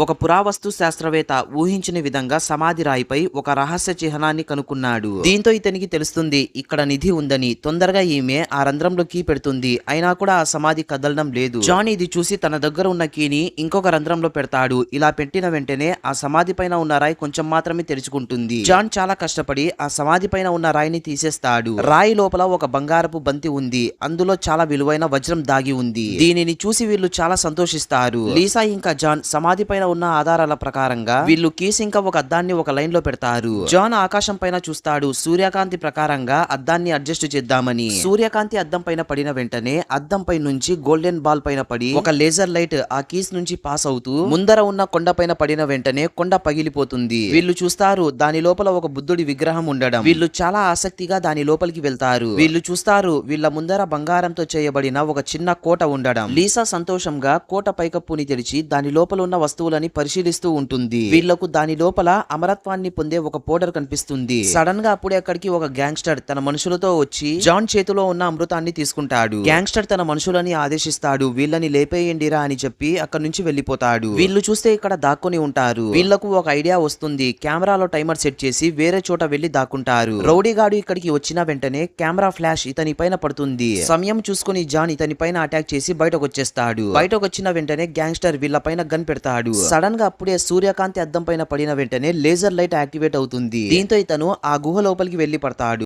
ఒక పురావస్తు శాస్త్రవేత్త ఊహించని విధంగా సమాధి రాయిపై ఒక రహస్య చిహ్నాన్ని కనుక్కున్నాడు. దీంతో ఇతనికి తెలుస్తుంది ఇక్కడ నిధి ఉందని. తొందరగా ఈమె ఆ రంధ్రంలో కీ పెడుతుంది. అయినా కూడా ఆ సమాధి కదలడం లేదు. జాన్ ఇది చూసి తన దగ్గర ఉన్న కీని ఇంకొక రంధ్రంలో పెడతాడు. ఇలా పెట్టిన వెంటనే ఆ సమాధి పైన ఉన్న రాయి కొంచెం మాత్రమే తెరుచుకుంటుంది. జాన్ చాలా కష్టపడి ఆ సమాధి పైన ఉన్న రాయిని తీసేస్తాడు. రాయి లోపల ఒక బంగారపు బంతి ఉంది. అందులో చాలా విలువైన వజ్రం దాగి ఉంది. దీనిని చూసి వీళ్ళు చాలా సంతోషిస్తారు. లీసా ఇంకా జాన్ సమాధి పైన ఉన్న ఆధారాల ప్రకారంగా వీళ్ళు కీస్ ఇంకా ఒక అద్దాన్ని ఒక లైన్లో పెడతారు. జాన్ ఆకాశం పైన చూస్తాడు. సూర్యకాంతి ప్రకారంగా అద్దాన్ని అడ్జస్ట్ చేద్దామని. సూర్యకాంతి అద్దం పైన పడిన వెంటనే అద్దం పై నుంచి గోల్డెన్ బాల్ పైన పడి ఒక లేజర్ లైట్ ఆ కీస్ నుంచి పాస్ అవుతూ ముందర ఉన్న కొండ పైన పడిన వెంటనే కొండ పగిలిపోతుంది. వీళ్ళు చూస్తారు దాని లోపల ఒక బుద్ధుడి విగ్రహం ఉండడం. వీళ్ళు చాలా ఆసక్తిగా దాని లోపలికి వెళ్తారు. వీళ్ళు చూస్తారు వీళ్ళ ముందర బంగారంతో చేయబడిన ఒక చిన్న కోట ఉండడం. లీసా సంతోషంగా కోట పైకప్పుని తెరిచి దాని లోపల ఉన్న వస్తువులని పరిశీలిస్తూ ఉంటుంది. వీళ్ళకు దాని లోపల అమరత్వాన్ని పొందే ఒక పౌడర్ కనిపిస్తుంది. సడన్గా అప్పుడే అక్కడికి ఒక గ్యాంగ్స్టర్ తన మనుషులతో వచ్చి జాన్ చేతిలో ఉన్న అమృతాన్ని తీసుకుంటాడు. గ్యాంగ్స్టర్ తన మనుషులని ఆదేశిస్తాడు. వీళ్ళని లేపేయండిరా అని చెప్పి అక్కడ నుంచి వెళ్ళిపోతాడు వీళ్ళు చూస్తే ఇక్కడ దాక్కుని ఉంటారు. వీళ్ళకు ఒక ఐడియా వస్తుంది. కెమెరాలో టైమర్ సెట్ చేసి వేరే చోట వెళ్ళి దాక్కుంటారు. రౌడీ గాడు ఇక్కడికి వచ్చిన వెంటనే కెమెరా ఫ్లాష్ ఇతని పైన పడుతుంది. సమయం చూసుకుని జాన్ ఇతని పైన అటాక్ చేసి బయటకు వచ్చేస్తాడు బయటకు వచ్చిన వెంటనే గ్యాంగ్స్టర్ వీళ్ళ పైన గన్ పెడతాడు. సడన్గా అప్పుడే సూర్యకాంతి అద్దం పైన పడిన వెంటనే లేజర్ లైట్ యాక్టివేట్ అవుతుంది. దీంతో ఇతను ఆ గుహ లోపలికి వెళ్ళి పడతాడు.